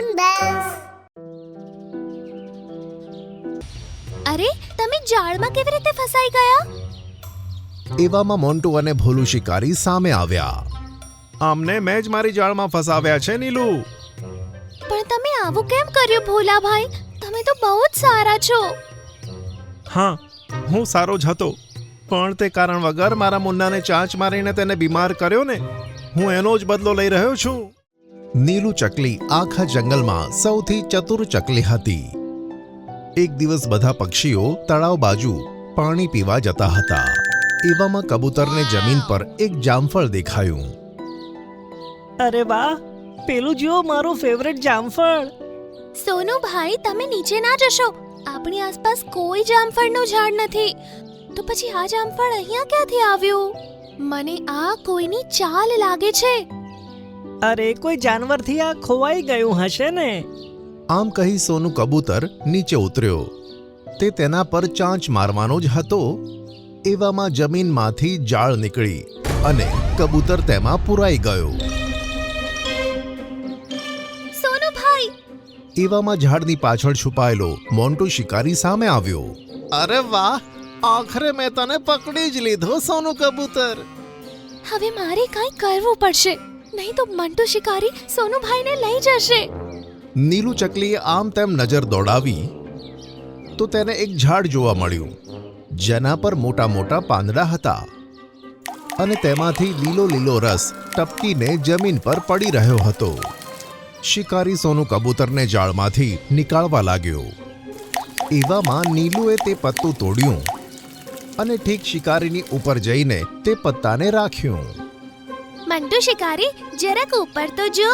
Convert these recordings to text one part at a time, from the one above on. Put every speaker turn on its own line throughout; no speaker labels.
Balloon bells.
અરે તમે જાળમાં કેવી રીતે ફસાઈ ગયા?
એવામાં મોન્ટુ અને ભોલુ શિકારી સામે આવ્યા. આમને મેં જ મારી જાળમાં ફસાવ્યા છે નીલુ.
પણ તમે આવું કેમ કર્યું ભોલાભાઈ તમે તો બહુ જ સારા છો.
હા હું સારો જ હતો. પણ તે કારણ વગર મારા મુન્નાને ચાંચ મારીને તેને બીમાર કર્યો ને હું એનો જ બદલો લઈ રહ્યો છું. નીલુ ચકલી આખા જંગલમાં સૌથી ચતુર ચકલી હતી. એક દિવસ બધા પક્ષીઓ તળાવ બાજુ પાણી પીવા જતા હતા. એવામાં કબૂતરને જમીન પર એક જામફળ દેખાયું.
અરે વાહ પેલું જુઓ મારું ફેવરેટ જામફળ.
સોનુભાઈ તમે નીચે ના જશો. આપણી આસપાસ કોઈ જામફળનું ઝાડ નથી. તો પછી આ જામફળ અહીંયા ક્યાંથી આવ્યું? મને આ કોઈની ચાલ લાગે છે.
અરે કોઈ જાનવરથી આ ખોવાઈ ગયું હશે ને?
આમ કહી સોનું કબૂતર નીચે ઉતર્યો. તે તેના પર ચાંચ મારવાનો જ હતો. એવામાં જમીનમાંથી જાળ નીકળી અને કબૂતર તેમાં પુરાઈ ગયો. એવામાં ઝાડની પાછળ છુપાયેલો મોન્ટુ શિકારી સામે આવ્યો. અરે વાહ! આખરે મેં તને પકડી જ લીધો સોનું કબૂતર.
હવે મારે કઈ કરવું પડશે. નહીં તો મંટુ શિકારી સોનુભાઈને લઈ જશે.
નીલુ ચકલીએ આમ તેમ નજર દોડાવી તો તેને એક ઝાડ જોવા મળ્યું. જેના પર મોટા મોટા પાંદડા હતા. અને તેમાંથી લીલો લીલો રસ ટપકીને જમીન પર પડી રહ્યો હતો. શિકારી સોનું કબૂતરને જાળમાંથી નીકાળવા લાગ્યો. એવામાં નીલુએ તે પત્તું તોડ્યું અને ઠીક શિકારીની ઉપર જઈને તે પત્તાને રાખ્યું.
મંટુ શિકારી જરાક ઉપર તો જો.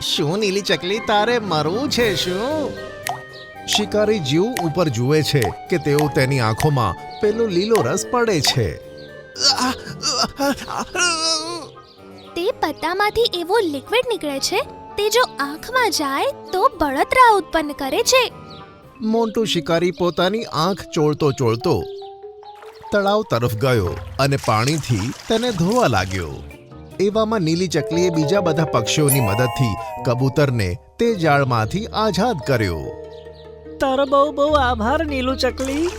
શું નીલી ચકલી તારે મરવું છે શું? શિકારી જીવ ઉપર જુએ છે કે તેઓ તેની આંખોમાં પેલો લીલો રસ પડે છે.
તે પત્તામાંથી એવો લિક્વિડ નીકળે છે તે જો આંખમાં જાય તો બળતરા ઉત્પન્ન કરે છે.
મોન્ટુ શિકારી પોતાની આંખ ચોળતો ચોળતો તળાવ તરફ ગયો અને પાણીથી તેને ધોવા લાગ્યો. એવામાં નીલી ચકલીએ બીજા બધા પક્ષીઓની મદદથી કબૂતરને તે જાળમાંથી આઝાદ કર્યો.
તારો બહુ બહુ આભાર નીલું ચકલી.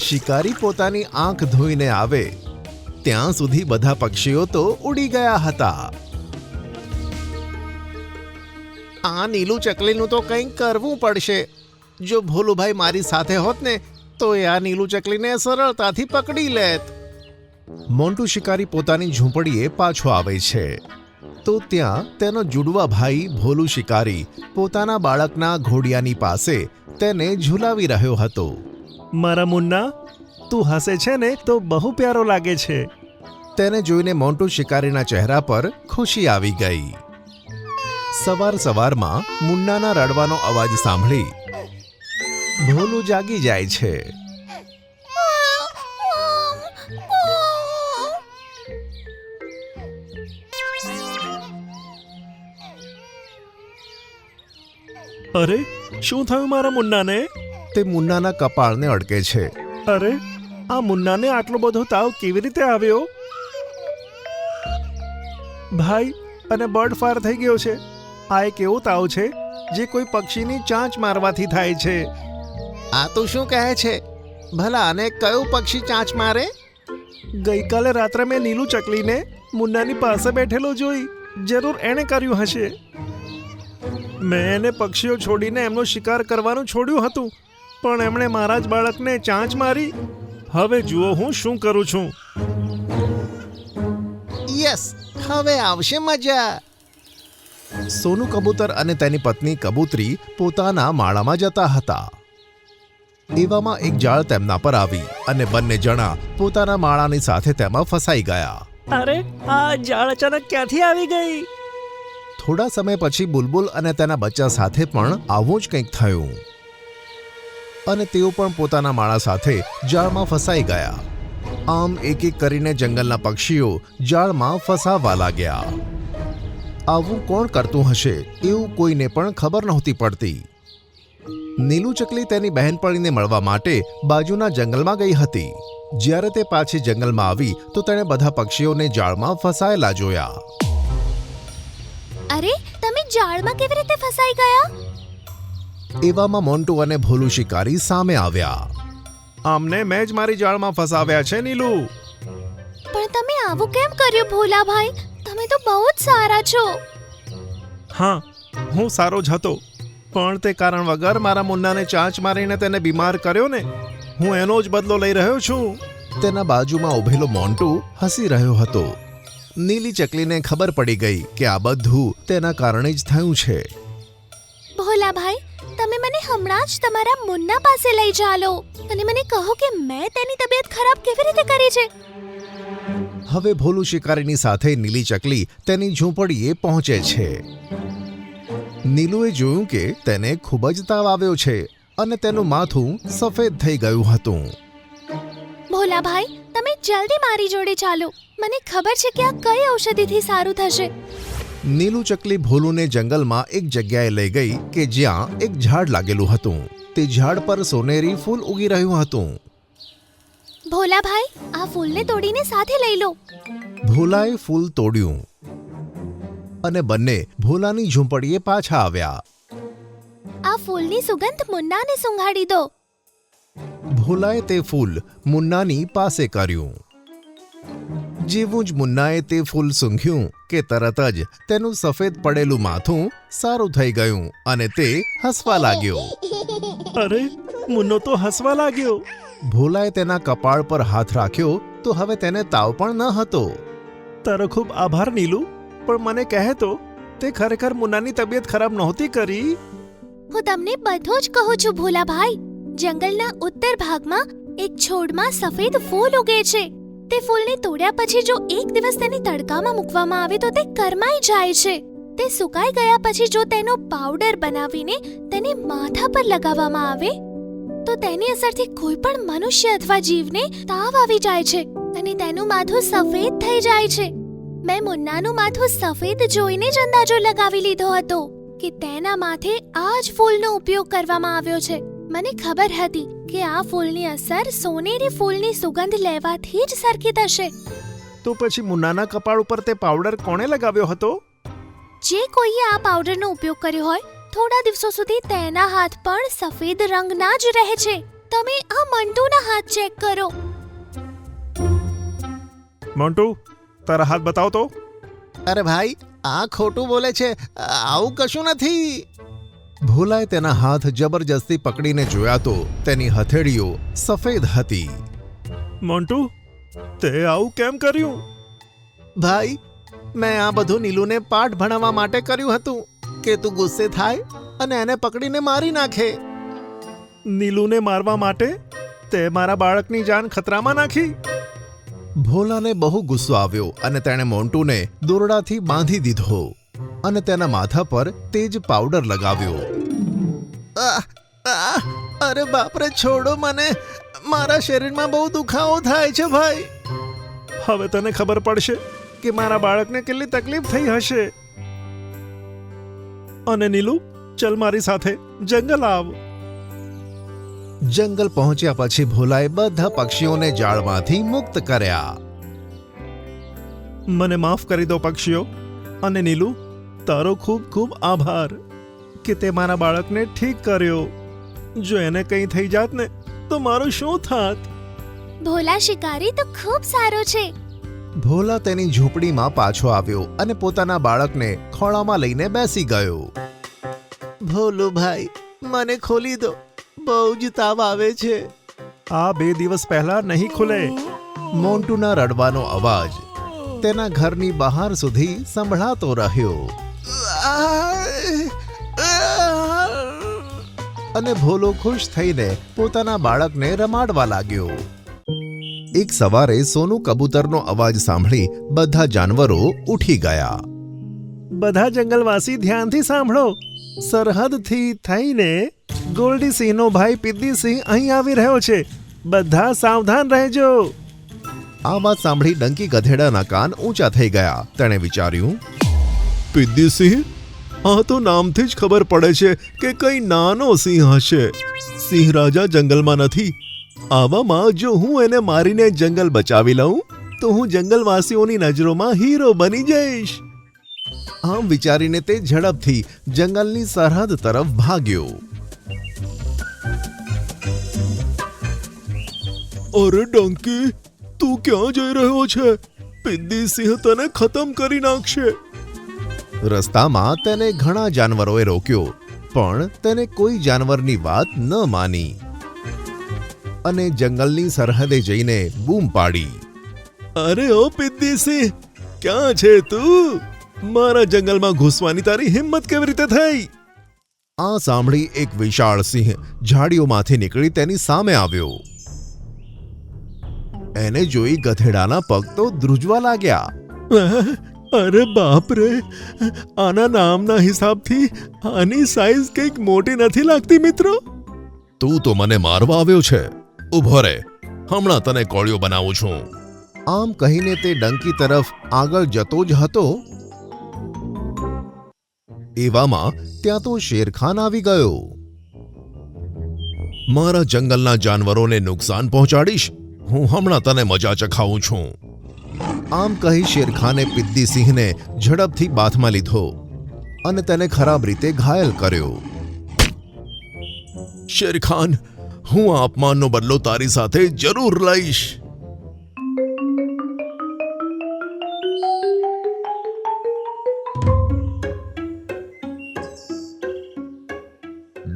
શિકારી પોતાની આંખ ધોઈને આવે. ત્યાં સુધી બધા પક્ષીઓ તો ઉડી ગયા હતા. આ નીલું ચકલીનું તો કંઈક કરવું પડશે. જો ભોલુભાઈ મારી સાથે હોત ને તો એ આ નીલું ચકલીને સરળતાથી પકડી લેત મોન્ટુ શિકારી પોતાની ઝૂંપડીએ પાછો આવે છે. તો ત્યાં તેનો જુડવા ભાઈ ભોલું શિકારી પોતાના બાળકના ઘોડિયાની પાસે તેને ઝૂલાવી રહ્યો હતો.
મારા મુન્ના તું હસે છે ને તો બહુ પ્યારો લાગે છે.
તેને જોઈને મોન્ટુ શિકારીના ચહેરા પર ખુશી આવી ગઈ. સવાર સવારમાં મુન્નાના રડવાનો અવાજ સાંભળી ભોલું જાગી જાય છે.
અરે શું થયું મારા મુન્નાને?
તે મુન્નાના કપાળને અડકે છે.
અરે આ મુન્નાને આટલો બધો તાવ કેવી રીતે આવ્યો? ભાઈ અને બર્ડ ફાર થઈ ગયો છે. આ એક એવો તાવ છે જે કોઈ પક્ષીની ચાંચ મારવાથી થાય છે.
આ તો શું કહે છે? ભલા અને કયું પક્ષી ચાંચ મારે?
ગઈકાલે રાત્રે મેં નીલું ચકલીને મુન્નાની પાસે બેઠેલો જોઈ. જરૂર એણે કર્યું હશે. મેં એને પક્ષીઓ છોડીને એમનો શિકાર કરવાનું છોડ્યું હતું પણ એમણે મારા જ બાળકને ચાંચ મારી. હવે જુઓ હું શું કરું છું.
યસ હવે આવશે મજા. સોનું કબૂતર અને તેની પત્ની કબૂતરી પોતાના માળામાં જતા હતા. એવામાં એક જાળ તેમના પર આવી અને બંને જણા પોતાના માળાની સાથે તેમાં ફસાઈ ગયા.
અરે આ જાળ અચાનક ક્યાંથી આવી ગઈ?
થોડા સમય પછી બુલબુલ અને તેના બચ્ચા સાથે પણ આવું જ કંઈક થયું. અને તેઓ પણ પોતાના માળા સાથે જાળમાં ફસાઈ ગયા. આમ એક એક કરીને જંગલના પક્ષીઓ જાળમાં ફસાવા લાગ્યા. આવું કોણ કરતું હશે એવું કોઈને પણ ખબર નહોતી પડતી. નીલુ ચકલી તેની બહેનપણીને મળવા માટે બાજુના જંગલમાં ગઈ હતી. જ્યારે તે પાછી જંગલમાં આવી તો તેણે બધા પક્ષીઓને જાળમાં ફસાયેલા જોયા.
અરે તમે જાળમાં કેવી રીતે ફસાઈ ગયા?
એવામાં મોન્ટુ અને ભોલુ શિકારી સામે આવ્યા.
આમને મેં જ મારી જાળમાં ફસાવ્યા છે નીલુ.
પણ તમે આવું કેમ કર્યું ભોલાભાઈ? તમે તો બહુ જ સારા છો.
હા હું સારો જ હતો. પણ તે કારણ વગર મારા મુન્નાને ચાંચ મારીને તેને બીમાર કર્યો ને હું એનો જ બદલો લઈ રહ્યો છું.
તેના બાજુમાં ઉભેલો મોન્ટુ હસી રહ્યો હતો. નીલી ચકલીને ખબર પડી ગઈ કે આ બધું તેના કારણે જ થયું છે.
ભોલા ભાઈ તમે મને હમણાં જ તમારા મુન્ના પાસે લઈ ચાલો. અને મને કહો કે મેં તેની તબિયત ખરાબ કેવી રીતે કરી છે?
હવે ભોલું શિકારીની સાથે નીલી ચકલી તેની ઝૂંપડીએ પહોંચે છે. નીલુએ જોયું કે તેને ખૂબ જ તાવ આવ્યો છે અને તેનું માથું સફેદ થઈ ગયું હતું.
ભોલાભાઈ તમે જલ્દી મારી જોડે ચાલો. મને ખબર છે કે આ કઈ ઔષધિથી સારું થશે.
નીલું ચકલી ભોલુને જંગલમાં એક જગ્યાએ લઈ ગઈ કે જ્યાં એક ઝાડ લાગેલું હતું. તે ઝાડ પર સોનેરી ફૂલ ઉગી રહ્યું હતું.
ભોલાભાઈ આ ફૂલને તોડીને સાથે લઈ લો.
ભોલાએ ફૂલ તોડ્યું. અને બંને ભોલાની ઝૂંપડીએ પાછા આવ્યા.
આ ફૂલની સુગંધ મુન્નાને સુંઘાડી દો.
ભોલાએ તે ફૂલ મુન્નાની પાસે કર્યું. જેવું જ મુન્નાએ તે ફૂલ સૂંઘ્યું કે તરત જ તેનું સફેદ પડેલું માથું સારું થઈ ગયું અને તે હસવા લાગ્યો.
અરે મુન્નો તો હસવા લાગ્યો.
ભોલાએ તેના કપાળ પર હાથ રાખ્યો તો હવે તેને તાવ પણ ન હતો.
તારો ખૂબ આભાર નીલુ. પણ મને કહે તો, તે ખરેખર મુનાની તબિયત ખરાબ નહોતી કરી?
હું તમને બધું જ કહું છું, ભોલાભાઈ. જંગલના ઉત્તર ભાગમાં એક છોડમાં સફેદ ફૂલ ઉગે છે. તે ફૂલને તોડ્યા પછી જો એક દિવસ તેને તડકામાં મૂકવામાં આવે તો તે કરમાઈ જાય છે. તે સુકાઈ ગયા પછી જો તેનો પાવડર બનાવીને તેને માથા પર લગાવવામાં આવે, તો તેની અસરથી કોઈ પણ મનુષ્ય અથવા જીવને તાવ આવી જાય છે અને તેનું માથું સફેદ થઈ જાય છે. મેં મુન્નાનું માથું સફેદ જોઈને જ અંદાજો લગાવી લીધો હતો કે તેના માથે આ જ ફૂલનો ઉપયોગ કરવામાં આવ્યો છે. મને ખબર હતી કે આ ફૂલની અસર સોનેરી ફૂલની સુગંધ લેવાથી જ સરખી થશે.
તો પછી મુન્નાના કપાળ ઉપર તે પાવડર કોણે લગાવ્યો હતો?
જે કોઈએ આ પાવડરનો ઉપયોગ કર્યો હોય થોડા દિવસો સુધી તેના હાથ પણ સફેદ રંગના જ રહે છે. તમે આ મંટુના હાથ ચેક કરો.
મોન્ટુ તારા હાથ બતાવ તો.
અરે ભાઈ આ ખોટું બોલે છે. આવું કશું નથી. ભોલાએ તેના હાથ જબરજસ્તી પકડીને જોયા તો તેની હથેળીઓ સફેદ હતી.
મોન્ટુ તે આવું કેમ કર્યું?
ભાઈ મેં આ બધું નીલુને પાઠ ભણાવવા માટે કર્યું હતું કે તું ગુસ્સે થાય અને એને પકડીને મારી નાખે.
નીલુને મારવા માટે તે મારા બાળકની જાન ખતરામાં નાખી?
ભોલાને બહુ ગુસ્સો આવ્યો અને તેણે મોન્ટુને દોરડાથી બાંધી દીધો અને તેના માથા પર તેજ પાવડર લગાવ્યો! અરે બાપરે, છોડો મને. મારા શરીરમાં બહુ દુખાવો થાય છે ભાઈ.
હવે તને ખબર પડશે કે મારા બાળકને કેટલી તકલીફ થઈ હશે. અને નીલુ, ચલ મારી સાથે જંગલ આવ.
જંગલ પહોંચ્યા પછી ભોલાએ બધા પક્ષીઓને જાળમાંથી મુક્ત કર્યા.
મને માફ કરી દો પક્ષીઓ. અને નીલુ તારો ખૂબ ખૂબ આભાર કે તે મારા બાળકને ઠીક કર્યો. જો એને કંઈ થઈ જાત ને તો મારું શું થાત?
ભોલા શિકારી તો ખૂબ સારો છે.
ભોલા તેની ઝૂંપડીમાં પાછો આવ્યો અને પોતાના બાળકને ખોળામાં લઈને બેસી ગયો. ભોલું ભાઈ મને ખોલી દો. બહુ જ તાવ આવે છે.
આ બે દિવસ પહેલા નહીં ખુલે.
મોન્ટુના રડવાનો અવાજ તેના ઘરની બહાર સુધી સંભળાતો રહ્યો. અને ભોલો ખુશ થઈને પોતાના બાળકને રમાડવા લાગ્યો. એક સવારે સોનું કબૂતરનો અવાજ સાંભળી બધા જાનવરો ઉઠી ગયા.
બધા જંગલવાસી ધ્યાનથી સાંભળો. સરહદથી થઈને ગોલ્ડી સિંહનો ભાઈ પિદ્દીસિંહ અહીં આવી રહ્યો છે. બધા સાવધાન રહેજો.
આ વાત સાંભળી ડંકી ગધેડાના કાન ઊંચા થઈ ગયા. તેણે વિચાર્યું પિદ્દીસિંહ આ તો નામથી જ ખબર પડે છે કે કઈ નાનો સિંહ હશે. સિંહ રાજા જંગલમાં નથી. આવામાં જો હું એને મારીને જંગલ બચાવી લઉં, તો હું જંગલવાસીઓની નજરોમાં હીરો બની જઈશ. આમ વિચારીને તે ઝડપથી જંગલની સરહદ તરફ ભાગ્યો.
અરે ડંકી, તું ક્યાં જઈ રહ્યો છે? પિદ્દી સિંહ તને ખતમ કરી નાખશે.
રસ્તામાં તેને ઘણા જાનવરોએ રોક્યો, પણ તેને કોઈ જાનવરની વાત ન માની. અને જંગલની સરહદે જઈને બૂમ પાડી.
અરે ઓ પિદ્દી સિંહ, ક્યાં છે તું? મારા જંગલમાં ઘૂસવાની તારી હિંમત કેવી રીતે થઈ?
આ સાંભળી એક વિશાળ સિંહ ઝાડીઓમાંથી નીકળી તેની સામે આવ્યો. એને જોઈ ગધેડાના પગ તો ધ્રુજવા લાગ્યા.
અરે બાપ રે! આના નામના હિસાબથી આની સાઈઝ કંઈક મોટી નથી લાગતી મિત્રો.
તું તો મને મારવા આવ્યો છે. ઊભો રે. હમણાં તને કોળિયો બનાવું છું. આમ કહીને તે ડંકી તરફ આગળ જતો જ હતો. એવામાં ત્યાં તો શેરખાન આવી ગયો. મારા જંગલના જાનવરોને નુકસાન પહોંચાડીશ. હું હમણાં તને મજા ચખાવું છું. આમ કહી શેરખાને સિંહને ઝડપથી બાથમાં લીધો અને તેને ખરાબ રીતે ઘાયલ કર્યો. શેરખાન, હું આ અપમાનનો બદલો તારી સાથે જરૂર લઈશ.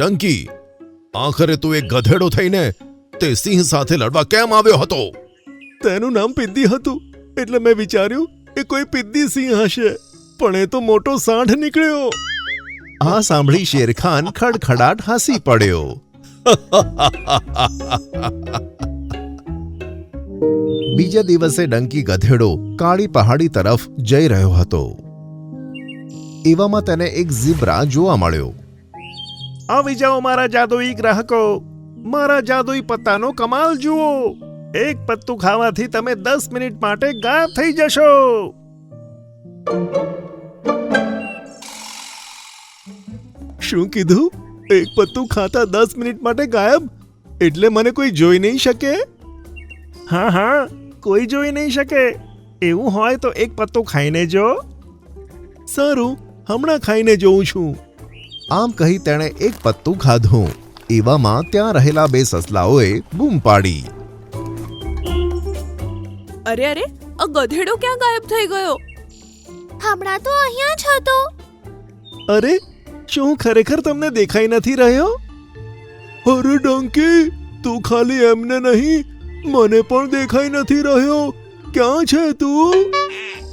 ડંકી. આખરે તું એક ગધેડો થઈને તે સિંહ સાથે લડવા કેમ આવ્યો હતો?
તેનું નામ પિદ્દી હતું. એટલે મેં વિચાર્યું એ કોઈ પિદ્દી સિંહ હશે. પણ એ તો મોટો સાંઢ નીકળ્યો.
આ સાંભળી શેરખાન ખડખડાટ હસી પડ્યો. બીજા દિવસે ડંકી ગધેડો કાળી પહાડી તરફ જઈ રહ્યો હતો. એવામાં તેને એક ઝીબ્રા જોવા મળ્યો.
આવી જાઓ મારા જાદુઈ ગ્રાહકો. મારા જાદુઈ પત્તાનો કમાલ જુઓ. એક પત્તું ખાવાથી તમે દસ મિનિટ માટે ગાયબ થઈ જશો. શું કીધું? એક પત્તું ખાતા દસ મિનિટ માટે ગાયબ? એટલે મને કોઈ જોઈ નહીં શકે? હા હા, કોઈ જોઈ નહીં શકે. એવું હોય તો એક પત્તું ખાઈને જો. સારું, હમણાં ખાઈને જોઉં છું.
આમ કહી તેણે એક પત્તું ખાધું. એવામાં ત્યાં રહેલા બે સસલાઓએ બૂમ પાડી.
અરે અરે આ ગધેડો ક્યાં ગાયબ થઈ ગયો?
હમણાં તો અહીંયા જ હતો.
અરે શું ખરેખર તમને દેખાઈ નથી રહ્યો? અરે ડંકી તું ખાલી એમને નહીં મને પણ દેખાઈ નથી રહ્યો. ક્યાં છે તું?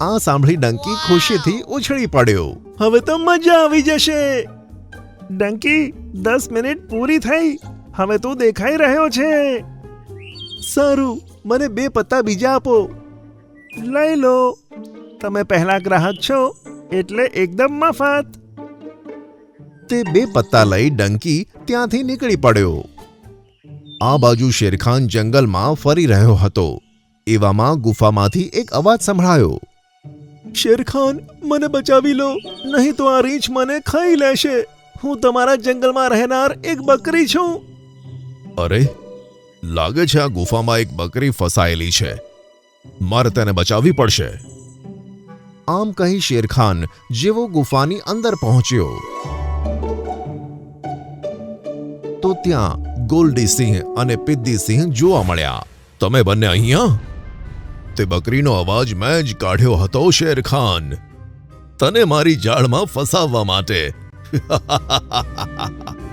આ સાંભળી ડંકી ખુશીથી ઉછળી પડ્યો.
હવે તો મજા આવી જશે. ડંકી, દસ મિનિટ પૂરી થઈ. હવે તું દેખાઈ રહ્યો છે. સારું, મને બે પત્તા બીજા આપો. લઈ લો. તમે પહેલા ગ્રાહક છો, એટલે એકદમ મફત.
તે બે પત્તા લઈ ડંકી ત્યાંથી નીકળી પડ્યો. આ બાજુ શેરખાન જંગલમાં ફરી રહ્યો હતો. એવામાં ગુફામાંથી એક અવાજ સંભળાયો.
શેરખાન, મને બચાવી લો, નહીં તો આ રીંછ મને ખાઈ લેશે. હું તમારા જંગલમાં રહેનાર એક બકરી છું.
અરે લાગે છે આ ગુફામાં એક બકરી ફસાયેલી છે. મારે તેને બચાવવી પડશે. આમ કહી શેરખાન જેવો ગુફાની અંદર પહોંચ્યો. તો ત્યાં ગોલ્ડી સિંહ અને પિદ્દી સિંહ જોવા મળ્યા. તમે બંને અહીંયા? તે બકરીનો અવાજ મેં જ કાઢ્યો હતો શેરખાન. તને મારી જાળમાં ફસાવવા માટે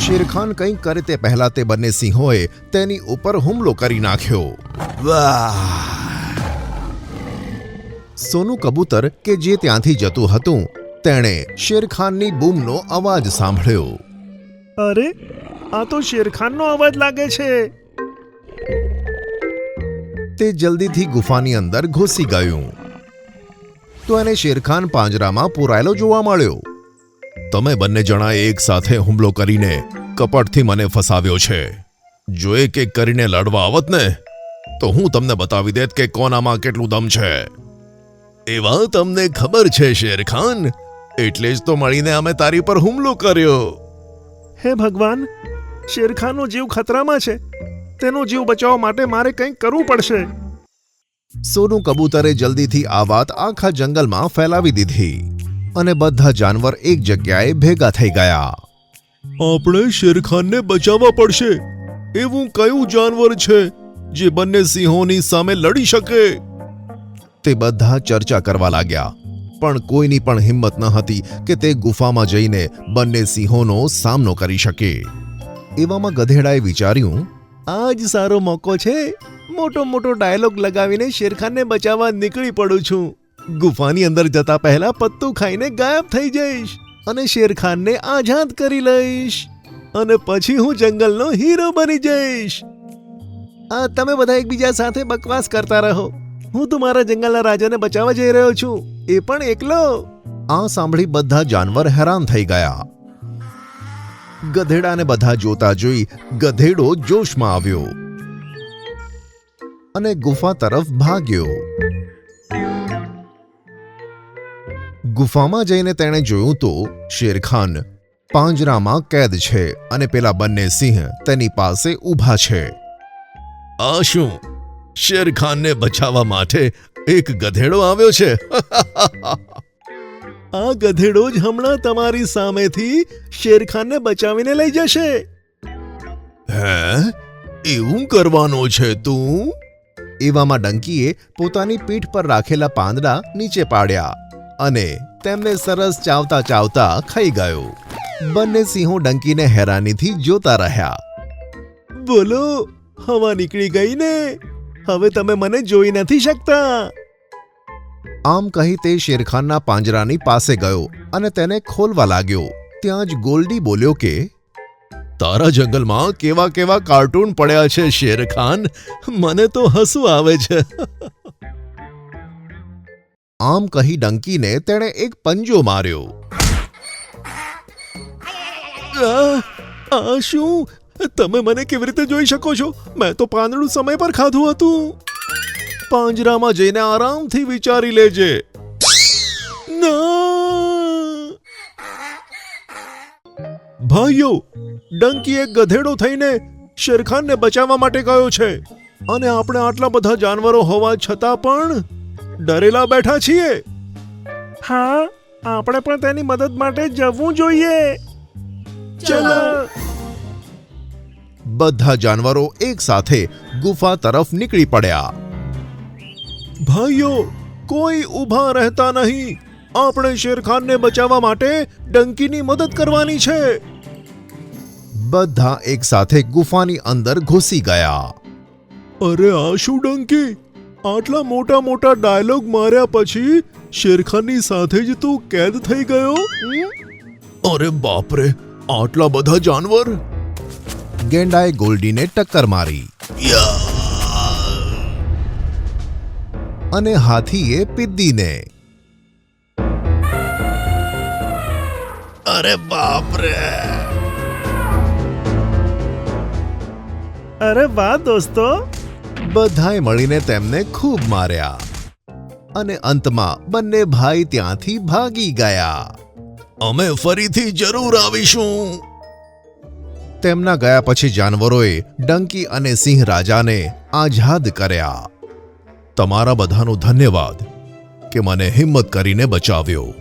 શેરખાન કંઈક કરે તે પહેલા તે બંને સિંહોએ તેની ઉપર હુમલો કરી નાખ્યો. વાહ! સોનું કબૂતર કે જે ત્યાંથી જતું હતું તેણે શેરખાનની બૂમનો અવાજ સાંભળ્યો.
અરે આ તો શેરખાનનો અવાજ લાગે છે.
તે જલ્દીથી ગુફાની અંદર ઘૂસી ગયું. તો એને શેરખાન પાંજરામાં પૂરાયેલો જોવા મળ્યો. તમે બંને જણાએ એક સાથે હુમલો કરીને કપટથી મને ફસાવ્યો છે. જો એક એક કરીને લડવા આવત ને, તો હું તમને બતાવી દેત કે કોનામાં કેટલું દમ છે. એવા તમને ખબર છે શેરખાન, એટલે જ તો મળીને અમે તારી પર હુમલો કર્યો.
હે ભગવાન, શેરખાનનો જીવ ખતરામાં છે. તેનો જીવ બચાવવા માટે મારે કંઈક કરવું પડશે.
સોનું કબૂતરે જલ્દીથી આ વાત આખા જંગલમાં ફેલાવી દીધી અને બધા જાનવર એક જગ્યાએ ભેગા થઈ ગયા.
આપણે શેરખાનને બચાવવા પડશે. એવું કયું જાનવર છે જે બંને સિંહોની સામે લડી શકે?
તે બધા ચર્ચા કરવા લાગ્યા પણ કોઈની પણ હિંમત ન હતી કે તે ગુફામાં જઈને બંને સિંહોનો સામનો કરી શકે. એવામાં ગધેડાએ વિચાર્યું
આ જ સારો મોકો છે. મોટો મોટો ડાયલોગ લગાવીને શેરખાનને બચાવવા નીકળી પડું છું. ગુફાની અંદર જતા પહેલા પત્તું ખાઈને ગાયબ થઈ જઈશ અને શેરખાનને આઝાદ કરી લઈશ. અને પછી હું જંગલનો હીરો બની જઈશ. આ તમે બધા એકબીજા સાથે બકવાસ કરતા રહો. હું તો મારા જંગલના રાજાને બચાવવા જઈ રહ્યો છું. એ પણ એકલો.
આ સાંભળી બધા જાનવર હેરાન થઈ ગયા. ગધેડાને બધા જોતા જોઈ ગધેડો જોશમાં આવ્યો. અને ગુફા તરફ ભાગ્યો. ગુફામાં જઈને તેણે જોયું તો, શેરખાન પાંજરામાં કેદ છે અને પેલા બંને સિંહ તેની પાસે ઊભા છે.
આ શું? શેરખાનને બચાવવા માટે એક ગધેડો આવ્યો છે? આ ગધેડો જ હમણાં તમારી સામેથી શેરખાનને બચાવીને લઈ જશે.
હે? એવું કરવાનો છે તું? એવામાં ડંકીએ પોતાની પીઠ પર રાખેલા પાંદડા નીચે પાડ્યા અને તેમને સરસ ચાવતા ચાવતા ખાઈ ગયો. બંને સિંહો ડંકીને હેરાનીથી જોતા રહ્યા.
બોલો, હવા નીકળી ગઈ ને? હવે તમે મને જોઈ નથી શકતા.
આમ કહી તે શેરખાનના પાંજરાની પાસે ગયો અને તેને ખોલવા લાગ્યો. ત્યાં જ ગોલ્ડી બોલ્યો કે
તારા જંગલમાં કેવા કેવા કાર્ટૂન પડ્યા છે, શેરખાન? મને તો હસવું આવે છે.
આમ કહી ડંકીને તેણે એક પંજો માર્યો.
આ શું? તમે મને કેવી રીતે જોઈ શકો છો? મેં તો પાંદડું સમય પર ખાધું હતું. પાંજરામાં જઈને આરામથી વિચારી લેજે. ના! ભાઈઓ ડંકી એક ગધેડો થઈને શેરખાનને બચાવવા માટે ગયો છે. અને આપણે આટલા બધા જાનવરો હોવા છતાં પણ ડરેલા બેઠા છીએ. હા આપણે પણ તેની મદદ માટે જવું જોઈએ. ચલો.
બધા જાનવરો એક સાથે ગુફા તરફ નીકળી પડ્યા.
ભાઈઓ કોઈ ઊભા રહેતા નહીં. આપણે શેરખાનને બચાવવા માટે ડંકીની મદદ કરવાની છે.
બધા એક સાથે ગુફાની અંદર ઘૂસી ગયા
અરે આ શું ડંકી આટલા મોટા મોટા ડાયલોગ માર્યા પછી શેરખાનની સાથે જ તું કેદ થઈ ગયો અરે બાપરે આટલા બધા જાનવર
ગેંડાએ ગોલ્ડીને ટક્કર મારી અને હાથીએ પિદ્દીને
અરે બાપરે અરે વાહ દોસ્તો.
બધાએ મળીને તેમને ખૂબ માર્યા. અને અંતમાં બંને ભાઈ ત્યાંથી ભાગી ગયા.
અમે ફરીથી જરૂર આવીશું.
તેમના ગયા પછી જાનવરોએ ડંકી અને સિંહ રાજાને આઝાદ કર્યા. તમારા બધાનો ધન્યવાદ કે મને હિંમત કરીને બચાવ્યો.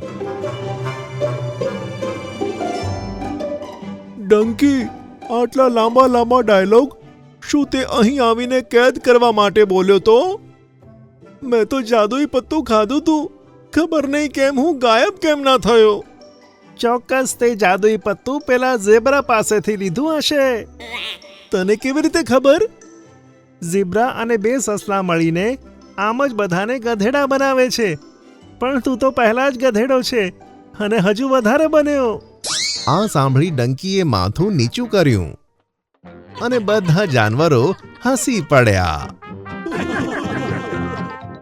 ડંકી આટલા લાંબા લાંબા ડાયલોગ શું તે અહીં આવીને કેદ કરવા માટે બોલ્યો તો? મેં તો જાદુઈ પત્તું ખાધું તું. ખબર નહીં કેમ હું ગાયબ કેમ ના થયો? ચોક્કસ તે જાદુઈ પત્તું પેલા ઝેબ્રા પાસેથી લીધું હશે. તને કેવી રીતે ખબર? ઝીબ્રા અને બે સસલા મળીને આમ જ બધાને ગધેડા બનાવે છે. પણ તું તો પહેલા જ ગધેડો છે અને હજુ વધારે બન્યો.
આ સાંભળી ડંકીએ માથું નીચું કર્યું. અને બધા જાનવરો હસી પડ્યા.